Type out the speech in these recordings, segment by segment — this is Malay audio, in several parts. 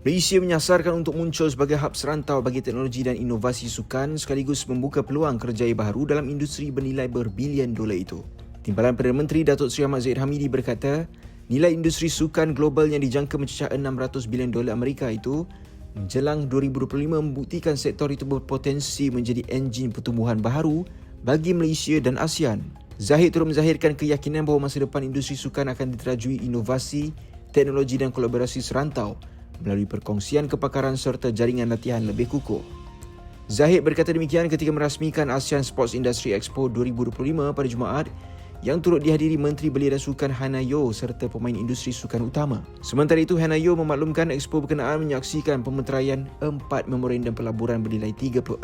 Malaysia menyasarkan untuk muncul sebagai hub serantau bagi teknologi dan inovasi sukan sekaligus membuka peluang kerjaya baharu dalam industri bernilai berbilion dolar itu. Timbalan Perdana Menteri Datuk Seri Ahmad Zahid Hamidi berkata, nilai industri sukan global yang dijangka mencecah 600 bilion dolar Amerika itu menjelang 2025 membuktikan sektor itu berpotensi menjadi enjin pertumbuhan baharu bagi Malaysia dan ASEAN. Zahid turut menzahirkan keyakinan bahawa masa depan industri sukan akan diterajui inovasi, teknologi dan kolaborasi serantau melalui perkongsian kepakaran serta jaringan latihan lebih kukuh. Zahid berkata demikian ketika merasmikan ASEAN Sports Industry Expo 2025 pada Jumaat yang turut dihadiri Menteri Belia dan Sukan Hana Yo serta pemain industri sukan utama. Sementara itu, Hana Yo memaklumkan expo berkenaan menyaksikan pemeteraian empat memorandum pelaburan bernilai 36.1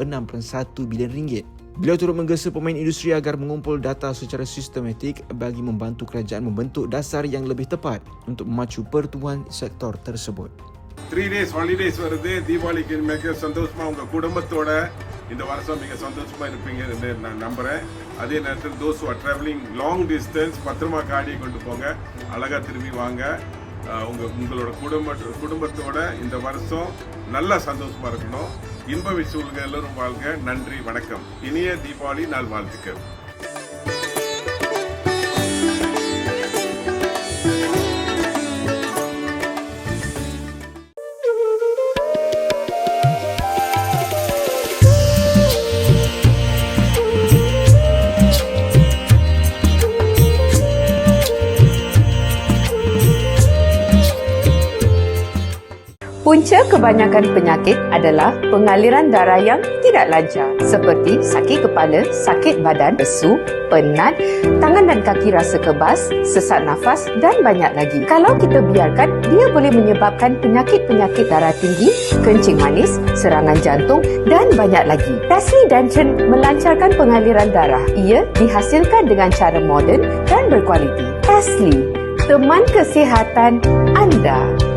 bilion ringgit. Beliau turut menggesa pemain industri agar mengumpul data secara sistematik bagi membantu kerajaan membentuk dasar yang lebih tepat untuk memacu pertumbuhan sektor tersebut. Three days holidays வருது. தீபாவளிக்கு மிக சந்தோஷமாக உங்கள் குடும்பத்தோட இந்த வருஷம் மிக சந்தோஷமாக இருப்பீங்கன்னு நான் நம்புகிறேன் அதே நேரத்தில் those are travelling long distance பத்திரமா காடியை கொண்டு போங்க. அழகாக திரும்பி வாங்க. உங்கள் உங்களோட குடும்ப குடும்பத்தோட இந்த வருஷம் நல்லா சந்தோஷமாக இருக்கணும். இன்ப விசூல்க எல்லோரும் வாழ்க. நன்றி வணக்கம். இனிய தீபாவளி நாள் வாழ்த்துக்கள் Punca kebanyakan penyakit adalah pengaliran darah yang tidak lancar seperti sakit kepala, sakit badan, lesu, penat, tangan dan kaki rasa kebas, sesak nafas dan banyak lagi. Kalau kita biarkan, dia boleh menyebabkan penyakit-penyakit darah tinggi, kencing manis, serangan jantung dan banyak lagi. Tasli Dancen melancarkan pengaliran darah. Ia dihasilkan dengan cara moden dan berkualiti. Tasli, teman kesihatan anda.